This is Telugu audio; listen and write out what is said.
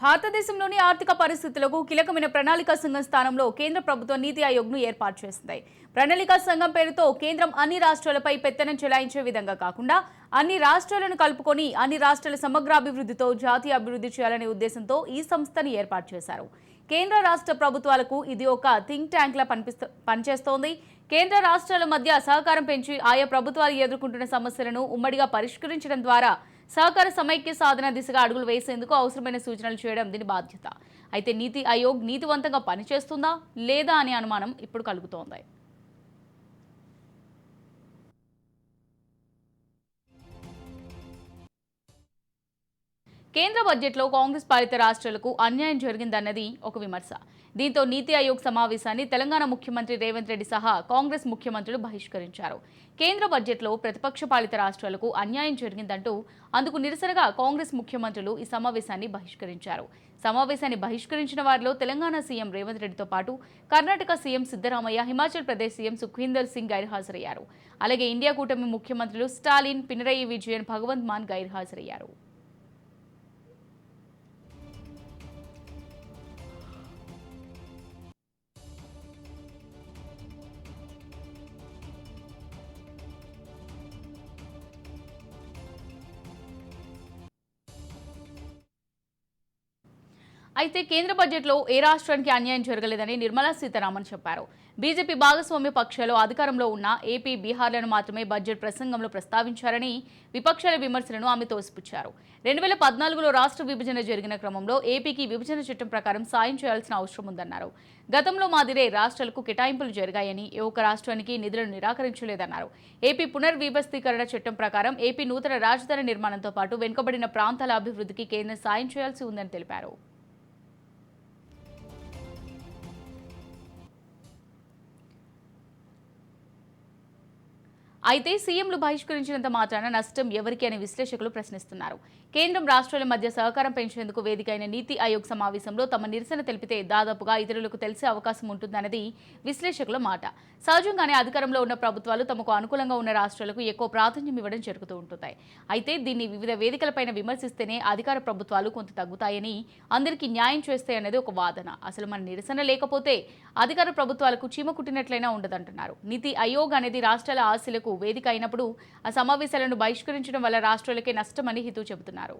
భారతదేశంలోని ఆర్థిక పరిస్థితులకు కీలకమైన ప్రణాళికా సంఘం స్థానంలో కేంద్ర ప్రభుత్వం నీతి ఆయోగ్ను ఏర్పాటు చేసింది. ప్రణాళికా సంఘం పేరుతో కేంద్రం అన్ని రాష్ట్రాలపై పెత్తనం చెలాయించే విధంగా కాకుండా అన్ని రాష్ట్రాలను కలుపుకొని అన్ని రాష్ట్రాల సమగ్రాభివృద్ధితో జాతీయ అభివృద్ధి చేయాలనే ఉద్దేశంతో ఈ సంస్థను ఏర్పాటు చేశారు. కేంద్ర రాష్ట్ర ప్రభుత్వాలకు ఇది ఒక థింక్ ట్యాంక్ లా పనిపిస్తూ పనిచేస్తోంది. కేంద్ర రాష్ట్రాల మధ్య సహకారం పెంచి ఆయా ప్రభుత్వాలు ఎదుర్కొంటున్న సమస్యలను ఉమ్మడిగా పరిష్కరించడం ద్వారా సహకార సమైక్య సాధన దిశగా అడుగులు వేసేందుకు అవసరమైన సూచనలు చేయడం దీని బాధ్యత. అయితే నీతి ఆయోగ్ నీతివంతంగా పనిచేస్తుందా లేదా అనే అనుమానం ఇప్పుడు కలుగుతోంది. కేంద్ర బడ్జెట్లో కాంగ్రెస్ పాలిత రాష్ట్రాలకు అన్యాయం జరిగిందన్నది ఒక విమర్శ. దీంతో నీతి ఆయోగ్ సమావేశాన్ని తెలంగాణ ముఖ్యమంత్రి రేవంత్ రెడ్డి సహా కాంగ్రెస్ ముఖ్యమంత్రులు బహిష్కరించారు. కేంద్ర బడ్జెట్లో ప్రతిపక్ష పాలిత రాష్ట్రాలకు అన్యాయం జరిగిందంటూ అందుకు నిరసనగా కాంగ్రెస్ ముఖ్యమంత్రులు ఈ సమావేశాన్ని బహిష్కరించారు. సమావేశాన్ని బహిష్కరించిన వారిలో తెలంగాణ సీఎం రేవంత్ రెడ్డితో పాటు కర్ణాటక సీఎం సిద్దరామయ్య హిమాచల్ ప్రదేశ్ సీఎం సుఖ్వీందర్ సింగ్ గైర్హాజరయ్యారు. అలాగే ఇండియా కూటమి ముఖ్యమంత్రులు స్టాలిన్ పినరయి విజయన్ భగవంత్ మాన్ గైర్హాజరయ్యారు. అయితే కేంద్ర బడ్జెట్లో ఏ రాష్ట్రానికి అన్యాయం జరగలేదని నిర్మలా సీతారామన్ చెప్పారు. బీజేపీ భాగస్వామ్య పక్షాలు అధికారంలో ఉన్న ఏపీ బీహార్లను మాత్రమే బడ్జెట్ ప్రసంగంలో ప్రస్తావించారని విపక్షాల విమర్శలను ఆమె తోసిపుచ్చారు. రెండు వేల పద్నాలుగులో రాష్ట్ర విభజన జరిగిన క్రమంలో ఏపీకి విభజన చట్టం ప్రకారం సాయం చేయాల్సిన అవసరం ఉందన్నారు. గతంలో మాదిరే రాష్ట్రాలకు కేటాయింపులు జరిగాయని ఏ ఒక్క రాష్ట్రానికి నిధులను నిరాకరించలేదన్నారు. ఏపీ పునర్విభస్తీకరణ చట్టం ప్రకారం ఏపీ నూతన రాజధాని నిర్మాణంతో పాటు వెనుకబడిన ప్రాంతాల అభివృద్ధికి కేంద్రం సాయం చేయాల్సి ఉందని తెలిపారు. అయితే సీఎంలు బహిష్కరించినంత మాత్రాన నష్టం ఎవరికి అని విశ్లేషకులు ప్రశ్నిస్తున్నారు. కేంద్రం రాష్ట్రాల మధ్య సహకారం పెంచేందుకు వేదిక అయిన నీతి ఆయోగ్ సమావేశంలో తమ నిరసన తెలిపితే దాదాపుగా ఇతరులకు తెలిసే అవకాశం ఉంటుందన్నది విశ్లేషకుల మాట. సహజంగానే అధికారంలో ఉన్న ప్రభుత్వాలు తమకు అనుకూలంగా ఉన్న రాష్ట్రాలకు ఎక్కువ ప్రాధాన్యం ఇవ్వడం జరుగుతూ ఉంటుంది అయితే దీన్ని వివిధ వేదికలపైన విమర్శిస్తేనే అధికార ప్రభుత్వాలు కొంత తగ్గుతాయని అందరికీ న్యాయం చేస్తాయన్నది ఒక వాదన. అసలు మన నిరసన లేకపోతే అధికార ప్రభుత్వాలకు చీమ కుట్టినట్లయినా ఉండదంటున్నారు. నీతి ఆయోగ్ అనేది రాష్ట్రాల ఆశలకు వేదిక అయినప్పుడు ఆ సమావేశాలను బహిష్కరించడం వల్ల రాష్ట్రాలకే నష్టమని హితూ చెబుతున్నారు.